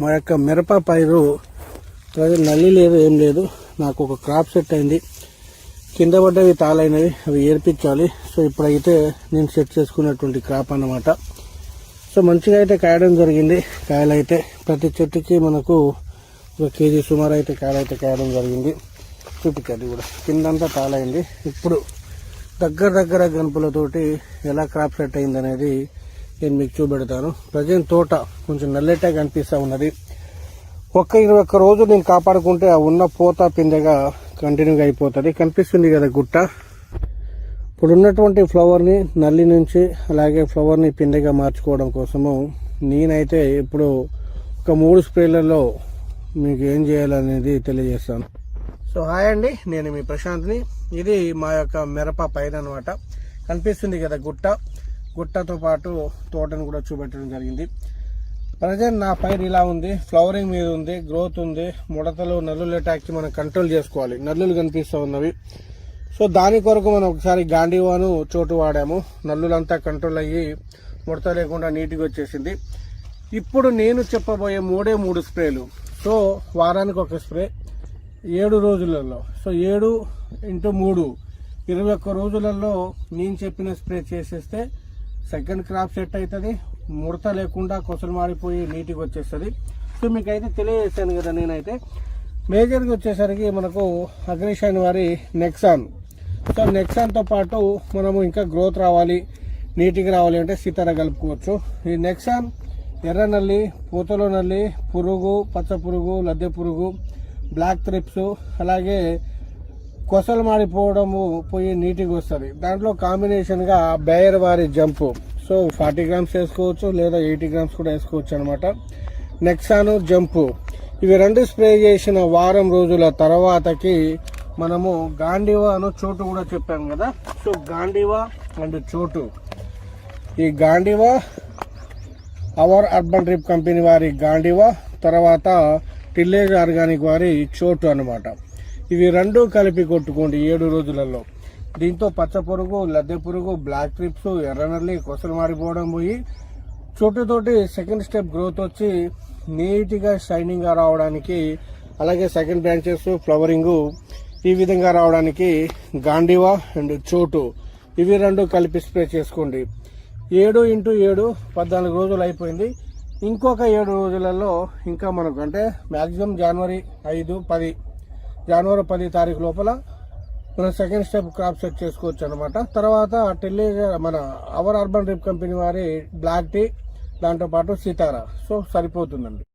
మా యొక్క మిరప పైరు ప్రజలు నల్లి లేదు ఏం లేదు. నాకు ఒక క్రాప్ సెట్ అయింది. కింద పడ్డవి తాళైనవి అవి ఏర్పించాలి. సో ఇప్పుడైతే నేను సెట్ చేసుకున్నటువంటి క్రాప్ అన్నమాట. సో మంచిగా అయితే కాయడం జరిగింది. కాయలు అయితే ప్రతి చెట్టుకి మనకు ఒక కేజీ సుమారు అయితే కాయలు అయితే కాయడం జరిగింది. చూపించాలి కూడా. కిందంతా తాళైంది. ఇప్పుడు దగ్గర దగ్గర గంపులతోటి ఎలా క్రాప్ సెట్ అయింది అనేది నేను మీకు చూపెడతాను. ప్రజెంట్ తోట కొంచెం నల్లెట్టే కనిపిస్తూ ఉన్నది. ఒక్క ఇరవై ఒక్క రోజు నేను కాపాడుకుంటే ఆ ఉన్న పూత పిందెగా కంటిన్యూగా అయిపోతుంది. కనిపిస్తుంది కదా గుట్ట. ఇప్పుడు ఉన్నటువంటి ఫ్లవర్ని నల్లి నుంచి అలాగే ఫ్లవర్ని పిందెగా మార్చుకోవడం కోసము నేనైతే ఇప్పుడు ఒక మూడు స్ప్రేలలో మీకు ఏం చేయాలనేది తెలియజేస్తాను. సో హాయ్ అండి. నేను మీ ప్రశాంత్ని. ఇది మా యొక్క మిరప పైన అనమాట కనిపిస్తుంది కదా గుట్ట. గుట్టతో పాటు తోటను కూడా చూపెట్టడం జరిగింది. ప్రజెంట్ నా పైరు ఇలా ఉంది. ఫ్లవరింగ్ మీద ఉంది. గ్రోత్ ఉంది. ముడతలు నల్లులు అటాక్కి మనం కంట్రోల్ చేసుకోవాలి. నల్లులు కనిపిస్తూ ఉన్నవి. సో దాని కొరకు మనం ఒకసారి గాంధీవాను చోటు వాడాము. నల్లులంతా కంట్రోల్ అయ్యి ముడత లేకుండా నీట్గా వచ్చేసింది. ఇప్పుడు నేను చెప్పబోయే మూడే మూడు స్ప్రేలు. సో వారానికి ఒక స్ప్రే ఏడు రోజులలో. సో ఏడు ఇంటూ మూడు. ఇరవై ఒక్క రోజులలో నేను చెప్పిన స్ప్రే చేసేస్తే సెకండ్ క్రాప్ సెట్ అవుతుంది. ముడత లేకుండా కొసలు మాడిపోయి నీట్గా వచ్చేస్తుంది. సో మీకు అయితే తెలియజేశాను కదా నేనైతే. మేజర్గా వచ్చేసరికి మనకు అగ్నిషైన్ వారి నెక్సాన్. సో నెక్సాన్తో పాటు మనము ఇంకా గ్రోత్ రావాలి నీటికి రావాలి అంటే సీతారా కలుపుకోవచ్చు. ఈ నెక్సాన్ ఎర్ర నల్లి పూతలో నల్లి పురుగు పచ్చ పురుగు లద్దె పురుగు బ్లాక్ త్రిప్స్ అలాగే కొసలు మాడిపోవడము పోయి నీట్గా వస్తుంది. దాంట్లో కాంబినేషన్గా బేయర్ వారి జంపు. సో ఫార్టీ గ్రామ్స్ వేసుకోవచ్చు లేదా ఎయిటీ గ్రామ్స్ కూడా వేసుకోవచ్చు అనమాట నెక్సాను జంపు. ఇవి రెండు స్ప్రే చేసిన వారం రోజుల తర్వాతకి మనము గాంధీవా అను చోటు కూడా చెప్పాం కదా. సో గాంధీవా అండ్ చోటు. ఈ గాంధీవా అవర్ అర్బన్ ట్రిప్ కంపెనీ వారి గాంధీవా తర్వాత టిల్లేజ్ ఆర్గానిక్ వారి చోటు అనమాట ఇవి రెండు కలిపి కొట్టుకోండి ఏడు రోజులలో. దీంతో పచ్చ పురుగు లద్దె పురుగు బ్లాక్ ట్రిప్స్ ఎర్రనల్లి కొసలు మారిపోవడం పోయి చుట్టుతోటి సెకండ్ స్టెప్ గ్రోత్ వచ్చి నీట్గా షైనింగ్గా రావడానికి అలాగే సెకండ్ బ్రాంచెస్ ఫ్లవరింగ్ ఈ విధంగా రావడానికి గాండివా అండ్ చోటు ఇవి రెండు కలిపి స్ప్రే చేసుకోండి. ఏడు ఇంటూ ఏడు పద్నాలుగు రోజులు అయిపోయింది. ఇంకొక ఏడు రోజులలో ఇంకా మనకు అంటే మ్యాక్సిమం జనవరి ఐదు పది జనవరి పది తారీఖు లోపల మనం సెకండ్ స్టెప్ క్రాప్ సెట్ చేసుకోవచ్చు అనమాట తర్వాత టెల్లీ మన అవర్ అర్బన్ రిప్ కంపెనీ వారి బ్లాక్ టీ దాంతోపాటు సీతారా. సో సరిపోతుందండి.